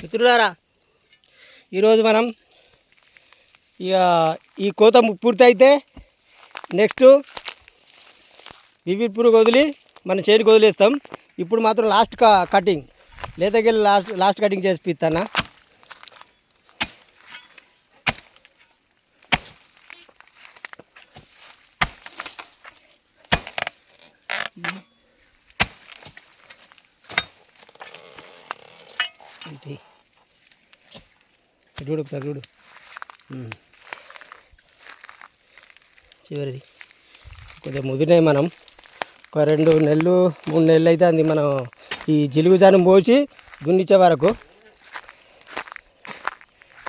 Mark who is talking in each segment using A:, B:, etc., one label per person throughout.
A: మిత్రులారా ఈరోజు మనం ఇక ఈ కోత పూర్తి అయితే నెక్స్ట్ వివిపూర్ వదిలి మన చేతికి వదిలేస్తాం. ఇప్పుడు మాత్రం లాస్ట్ కటింగ్ లేతకెళ్ళి లాస్ట్ లాస్ట్ కటింగ్ చేసి పిస్తానా ఏంటి? చూడు ఒకసారి చూడు. చివరిది. కొద్దిగా ముదిరినాయి మనం. ఒక రెండు నెలలు మూడు నెలలు అయితే అంది మనం ఈ జిలుగు జానం పోసి దున్నిచ్చే వరకు.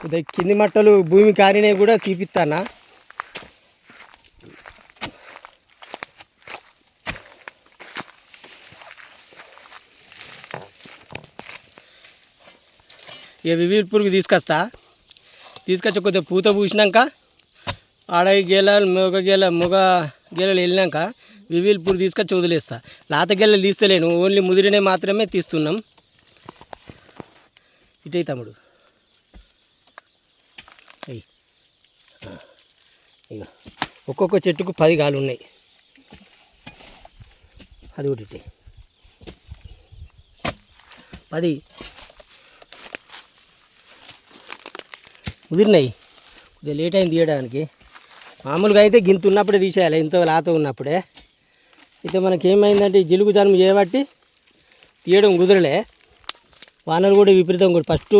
A: కొద్దిగా కింది మట్టలు భూమి కారినవి కూడా చూపిస్తానా. ఇక వివిధ పురుగు తీసుకొస్తా. తీసుకొచ్చి కొద్దిగా పూత పూసినాక ఆడ గేలలు మొగ గేల మొగ గేలలు వెళ్ళినాక వివిల్ పురుగు తీసుకొచ్చి వదిలేస్తా. లాత గేలలు తీస్తలేను ఓన్లీ ముదిరినే మాత్రమే తీస్తున్నాం. ఇటే తమ్ముడు. ఇక ఒక్కొక్క చెట్టుకు పది గాలు ఉన్నాయి. అది ఒకటి పది. కుదిరినాయి. కొద్దిగా లేట్ అయింది తీయడానికి. మామూలుగా అయితే గింత ఉన్నప్పుడే తీసేయాలి. ఇంత లాత ఉన్నప్పుడే. అయితే మనకి ఏమైందంటే ఈ జిలుగు జన్మ చేయబట్టి తీయడం కుదరలే. వానలు కూడా విపరీతం కూడా ఫస్ట్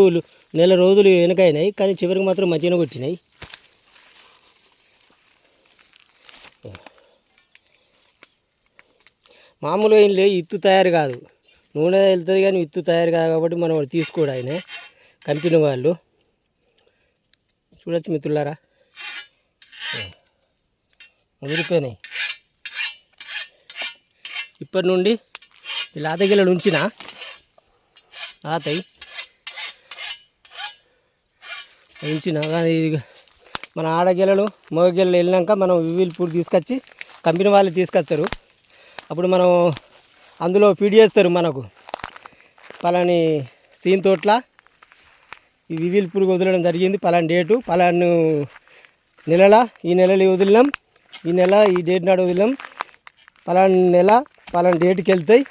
A: నెల రోజులు వెనకైనాయి. కానీ చివరికి మాత్రం మంచిగానే కొట్టినాయి. మామూలుగా ఏం లే ఇత్తు తయారు కాదు. నూనె వెళ్తుంది కానీ ఇత్తు తయారు కాదు కాబట్టి మనం తీసుకోడు ఆయన. కంపెనీ వాళ్ళు. చూడొచ్చు మిత్రులారా. ముదిరిపోయినాయి ఇప్పటి నుండి ఈ లాతగిల్లలు ఉంచిన ఆతాయి. ఉంచిన కానీ ఇది మన ఆడగిల్లలు మగగిల్లలు వెళ్ళినాక మనం వివిల్పూర్ తీసుకొచ్చి కంపెనీ వాళ్ళు తీసుకొస్తారు. అప్పుడు మనం అందులో ఫీడ్ చేస్తారు మనకు. పలాని సీన్ తోట్ల ఈ వివిల్ పురుగు వదలడం జరిగింది. పలాన్ డేటు పలాను నెలల ఈ నెలలో వదిలినాం. ఈ నెల ఈ డేట్ నాడు వదిలినాం. పలాన్ నెల పలాన్ డేట్కి వెళ్తాయి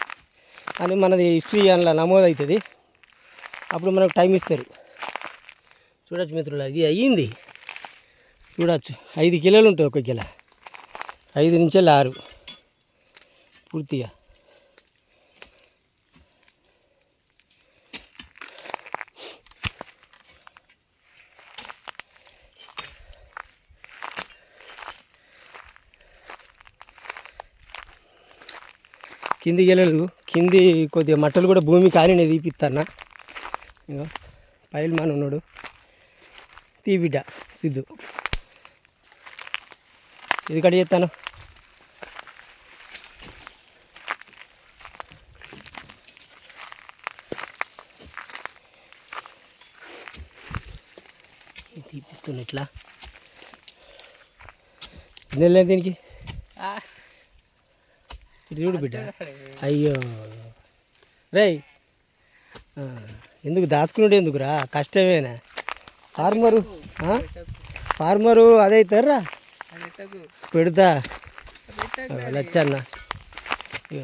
A: అని మనది హిస్టరీ అందులో నమోదు అవుతుంది అప్పుడు మనకు టైం ఇస్తారు. చూడొచ్చు మిత్రులు ఇది అయ్యింది. చూడొచ్చు. ఐదు కిలోలు ఉంటాయి ఒక కిలో. ఐదు నుంచి ఆరు. పూర్తిగా. కిందికి వెళ్ళలేదు కింది కొద్దిగా మట్టలు కూడా భూమి కాని తీపిస్తానా ఇగో పైల్ మన ఉన్నాడు తీబిడ్డ సిద్ధు. ఇది కట్ చేస్తాను. తీపిస్తున్నా ఇట్లా. నెల దీనికి? ఇటు చూడు బిడ్డ అయ్యో. రేయ్. ఆ, ఎందుకు దాచుకున్నాడు ఎందుకురా? కష్టమేనా? ఫార్మరు? ఫార్మరు అదైతారా పెడతా. లచ్చన్న.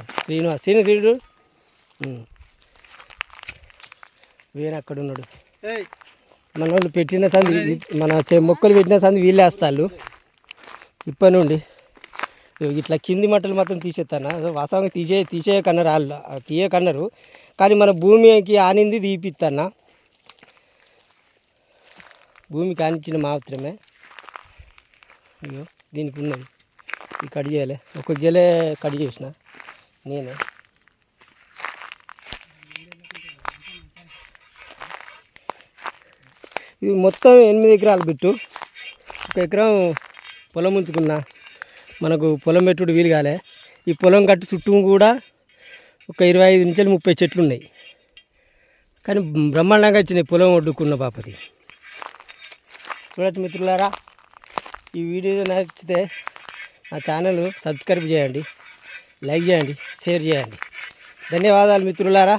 A: శ్రీనివాస్ శ్రీను శ్రీడు. వీణ అక్కడ ఉన్నాడు. మన వాళ్ళు పెట్టిన సంది మన చె- మొక్కలు పెట్టిన సంది వీళ్ళే వేస్తాళ్ళు. ఇప్పటి నుండి. ఇట్లా కింది మట్టలు మాత్రం తీసేస్తాను వాస్తవంగా తీసే తీసేయకన్నారు వాళ్ళు తీయకన్నారు కానీ మన భూమికి ఆనింది తీపిస్తాను భూమికి ఆనించిన మాత్రమే. అయ్యో దీనికి ఉన్నది. ఇది కట్ చేయాలి. ఒక గెలే కట్ చేసిన. నేనే. ఇది మొత్తం ఎనిమిది ఎకరాలు బిట్టు. ఒక ఎకరం పొలం ఉంచుకున్నా. మనకు పొలం పెట్టుడు వీలు కాలే. ఈ పొలం కట్టు చుట్టూ కూడా ఒక ఇరవై ఐదు నుంచి ముప్పై చెట్లు ఉన్నాయి. కానీ బ్రహ్మాండంగా వచ్చినాయి పొలం ఒడ్డుకున్న పాపది చూడచ్చు మిత్రులారా ఈ వీడియో నచ్చితే నా ఛానల్ సబ్స్క్రైబ్ చేయండి లైక్ చేయండి షేర్ చేయండి. ధన్యవాదాలు మిత్రులారా.